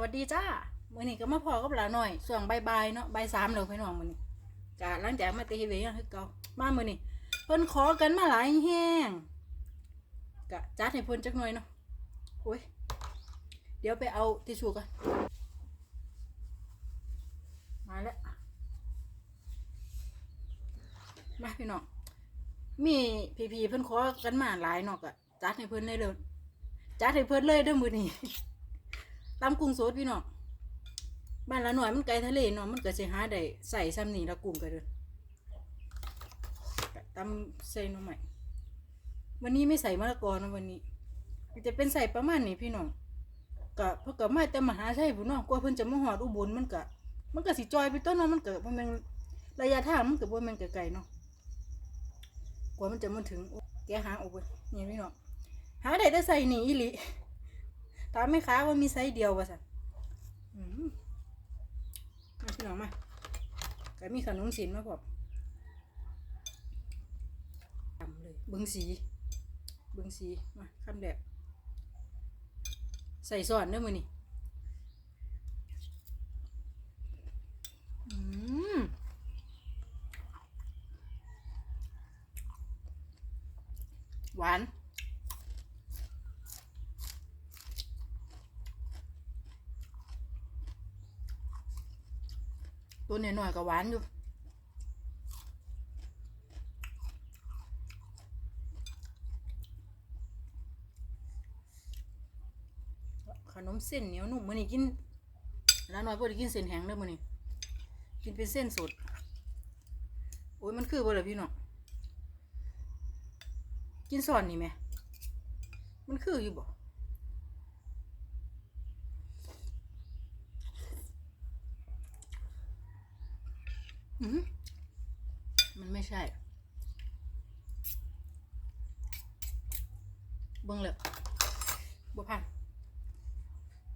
วัสดีจ้ามื้อนี้ก็มาพอกับหลาหน่อยส่วงบ่ายๆเนาะใบสามแล้วพี่น้องมื้อนี้กะหลังจากมาตีเวยังคือเก่ามามื้อนี้เพิ่นขอกันมาหลายแห้งกะจัดให้เพิ่นจักหน่อยเนาะโอ้ยเดี๋ยวไปเอาทิชชู่กันมาแล้วมาพี่น้องมีพีๆเพิ่นขอกันมาหลายเนาะกะจัดให้เพิ่นได้เลยจัดให้เพิ่นเลยเด้อมื้อนี้ ตำกุ้งสดพี่น้องบ้านละหน่อยมันไกลทะเลเนาะมันก็สิหาได้ใส่ซ้ำนี่ละกุ้งก็เด้อตำใส่น่อใหม่วันนี้ไม่ใส่มะละกอนะวันนี้จะเป็นใส่ประมาณนี้พี่น้องก็เพราะก็มาแต่มหาชัยพุ่นเนาะกว่าเพิ่นจะมาฮอดอุบลมันก็มันก็สิจอยไปต้นเนาะมันก็บ่แม่นระยะทางมันก็บ่แม่นไกลๆเนาะกว่ามันจะมาถึงแกหางออกเว้ยนี่พี่น้องหาได้แต่ใส่หนีอีหลี ถามแม่ค้าว่ามีไซส์เดียววะสันมาพี่น้องมาก็มีขนมสินมาพร้อมทำเลยเบิ้งสีเบิ้งสี มาคำแดกใส่ซอนเด้อมือนี่อืมหวาน ตัวหน่อยๆก็หวานอยู่ขนมเส้นเหนียวนุ่มมื้อนี้กินแล้วน้อยพอด้กินเส้นแห้งเด้อมื้อนี้กินเป็นเส้นสดโอ้ยมันคือบ่ล่ะพี่น้องกินซ่อนนี่แหมมันคืออยู่บ่ มันไม่ใช่เบิ่งเลยบัวพัน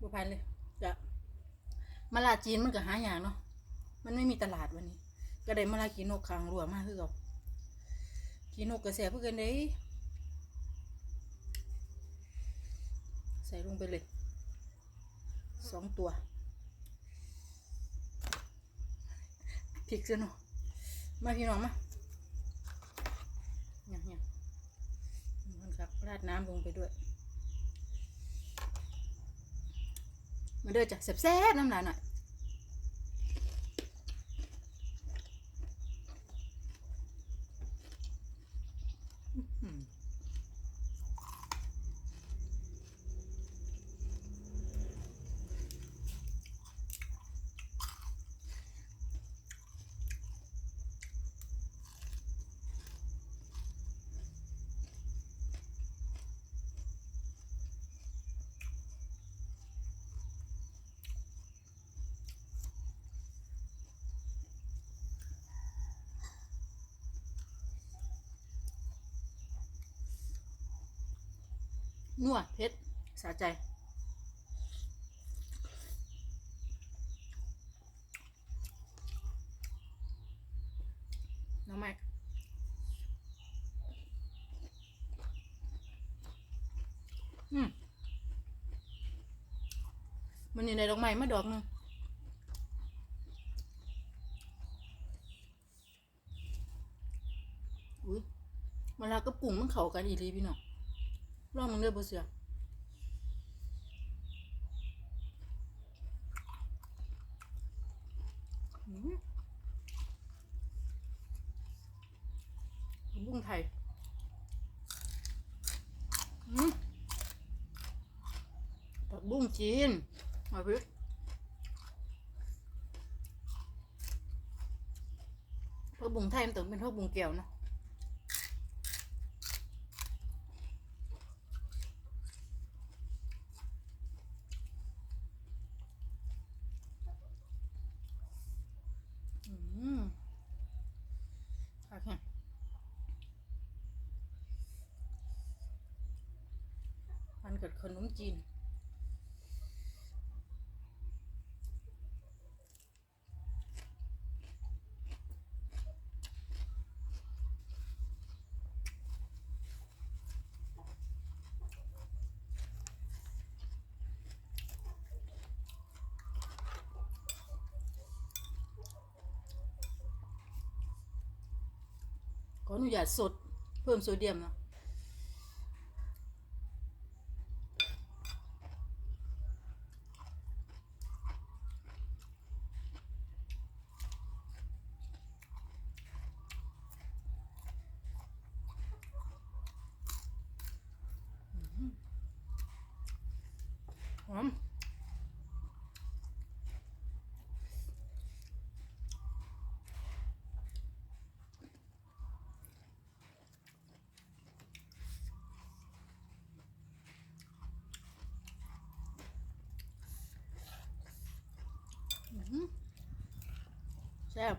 บัวพันเลยจะมาลาจีนมันก็หาอย่างเนาะมันไม่มีตลาดวันนี้ ก็ได้มาลากีนกคางรัวมากคือเขากีนกกระแสเพื่อกันได้ใส่ลงไปเลยสองตัว พริกซะเนาะมาพี่น้องมาเนี่ยเนี่ยมันครับราดน้ำลงไปด้วย มาเด้อจ้ะแซ่บๆน้ำหนาหน่อยอื้อ นัวเผ็ดสะใจ น้องแม็กอืมมันอยู่ในดอกไม้มาดอกนึงอุ้ยเวลากับกุ้งมันเข้ากันอีหลีพี่น้อง ลองมึงเด้อบ่เสือบุ้งไทยผักบุ้งจีนมาพี่ผักบุ้งไทยมันต้องเป็นผักบุ้งแก้วนะ กิดขนมจีนขออนุญาตสด เพิ่มโซเดียมเนาะ หอม แซ่บ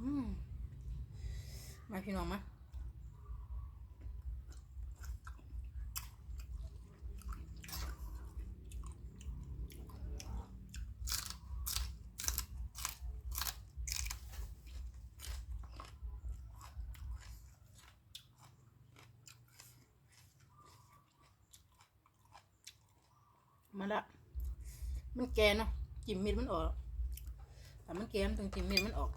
อืม มาพี่น้องมามาละ มันแกเนาะจิ้มม็ดมันออกแต่มันแกมันต้องจิ้มม็ดมันออก